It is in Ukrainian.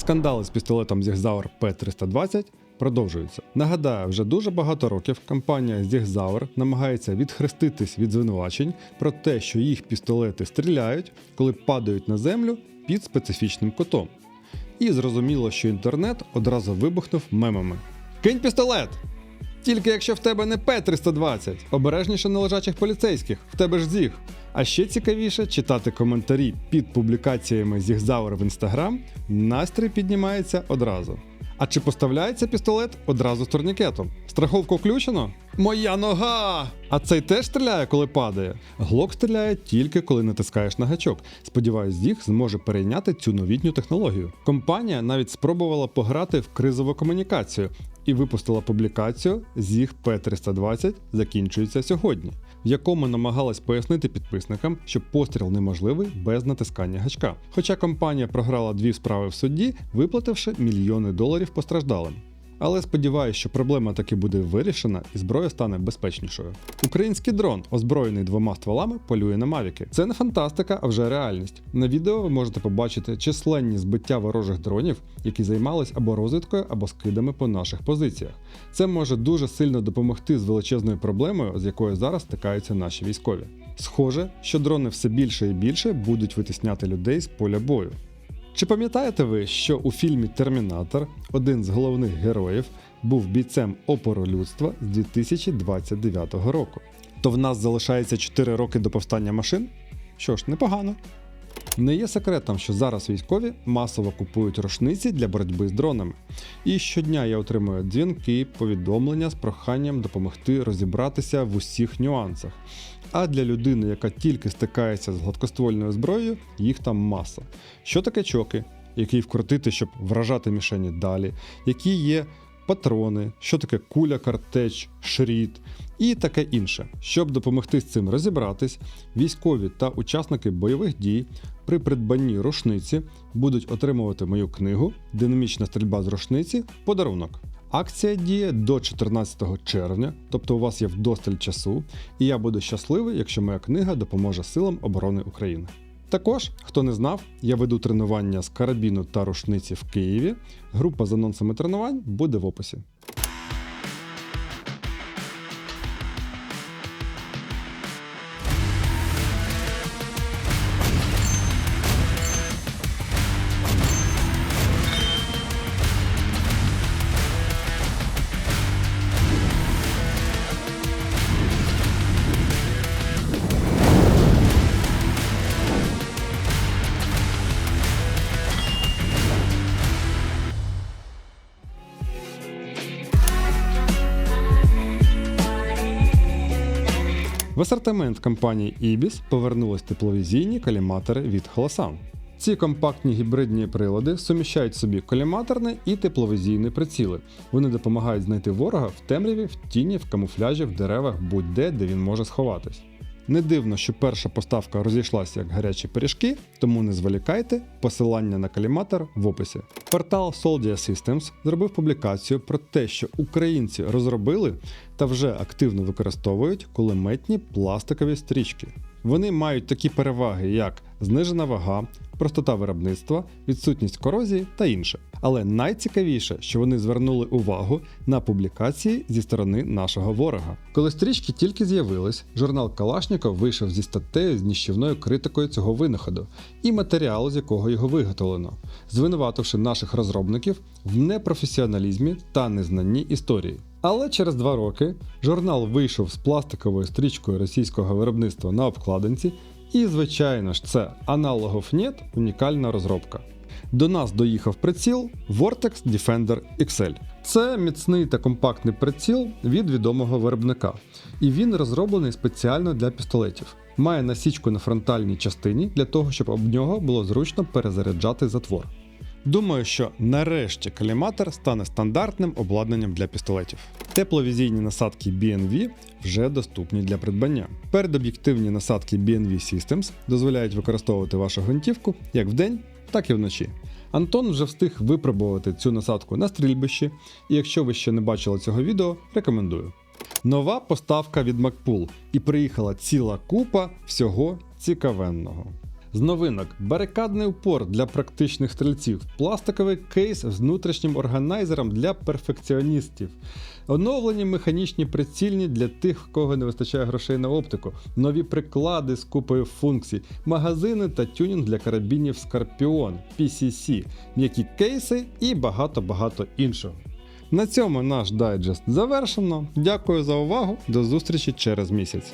Скандали з пістолетом Zigzauer P320 продовжуються. Нагадаю, вже дуже багато років компанія Zigzauer намагається відхреститись від звинувачень про те, що їх пістолети стріляють, коли падають на землю під специфічним кутом. І зрозуміло, що інтернет одразу вибухнув мемами. Кинь пістолет! Тільки якщо в тебе не П-320, обережніше на лежачих поліцейських, в тебе ж зіг. А ще цікавіше читати коментарі під публікаціями зігзавр в інстаграм, настрій піднімається одразу. А чи поставляється пістолет одразу з турнікетом? Страховку включено? Моя нога! А цей теж стріляє, коли падає. Глок стріляє тільки коли натискаєш на гачок. Сподіваюсь, Зіг зможе перейняти цю новітню технологію. Компанія навіть спробувала пограти в кризову комунікацію і випустила публікацію Зіг П320 закінчується сьогодні, в якому намагалась пояснити підписникам, що постріл неможливий без натискання гачка. Хоча компанія програла дві справи в суді, виплативши мільйони доларів постраждалим. Але сподіваюся, що проблема таки буде вирішена і зброя стане безпечнішою. Український дрон, озброєний двома стволами, полює на мавіки. Це не фантастика, а вже реальність. На відео ви можете побачити численні збиття ворожих дронів, які займались або розвідкою, або скидами по наших позиціях. Це може дуже сильно допомогти з величезною проблемою, з якою зараз стикаються наші військові. Схоже, що дрони все більше і більше будуть витісняти людей з поля бою. Чи пам'ятаєте ви, що у фільмі Термінатор один з головних героїв був бійцем опору людства з 2029 року? То в нас залишається 4 роки до повстання машин? Що ж, непогано. Не є секретом, що зараз військові масово купують рушниці для боротьби з дронами. І щодня я отримую дзвінки, повідомлення з проханням допомогти розібратися в усіх нюансах. А для людини, яка тільки стикається з гладкоствольною зброєю, їх там маса. Що таке чоки, які вкрутити, щоб вражати мішені далі, які є патрони, що таке куля, картеч, шріт і таке інше. Щоб допомогти з цим розібратись, військові та учасники бойових дій при придбанні рушниці будуть отримувати мою книгу Динамічна стрільба з рушниці подарунок. Акція діє до 14 червня, тобто у вас є вдосталь часу, і я буду щасливий, якщо моя книга допоможе силам оборони України. Також, хто не знав, я веду тренування з карабіну та рушниці в Києві. Група з анонсами тренувань буде в описі. В асортимент компанії Ibis повернулись тепловізійні коліматори від Holosun. Ці компактні гібридні прилади суміщають собі коліматорне і тепловізійні приціли. Вони допомагають знайти ворога в темряві, в тіні, в камуфляжі, в деревах, будь-де, де він може сховатись. Не дивно, що перша поставка розійшлася як гарячі пиріжки, тому не зволікайте, посилання на каліматор в описі. Портал Soldia Systems зробив публікацію про те, що українці розробили та вже активно використовують кулеметні пластикові стрічки. Вони мають такі переваги, як знижена вага, простота виробництва, відсутність корозії та інше. Але найцікавіше, що вони звернули увагу на публікації зі сторони нашого ворога. Коли стрічки тільки з'явились, журнал Калашніков вийшов зі статтею з ніщівною критикою цього винаходу і матеріалу, з якого його виготовлено, звинувативши наших розробників в непрофесіоналізмі та незнанні історії. Але через два роки журнал вийшов з пластиковою стрічкою російського виробництва на обкладинці, і, звичайно ж, це аналогов нет унікальна розробка. До нас доїхав приціл Vortex Defender XL. Це міцний та компактний приціл від відомого виробника, і він розроблений спеціально для пістолетів. Має насічку на фронтальній частині для того, щоб об нього було зручно перезаряджати затвор. Думаю, що нарешті каліматор стане стандартним обладнанням для пістолетів. Тепловізійні насадки BNV вже доступні для придбання. Передоб'єктивні насадки BNV Systems дозволяють використовувати вашу гвинтівку як вдень, так і вночі. Антон вже встиг випробувати цю насадку на стрільбищі, і якщо ви ще не бачили цього відео, рекомендую. Нова поставка від MacPool і приїхала ціла купа всього цікавенного. З новинок барикадний упор для практичних стрільців, пластиковий кейс з внутрішнім органайзером для перфекціоністів, оновлені механічні прицільні для тих, в кого не вистачає грошей на оптику, нові приклади з купою функцій, магазини та тюнінг для карабінів Scorpion, PCC, м'які кейси і багато-багато іншого. На цьому наш дайджест завершено. Дякую за увагу. До зустрічі через місяць.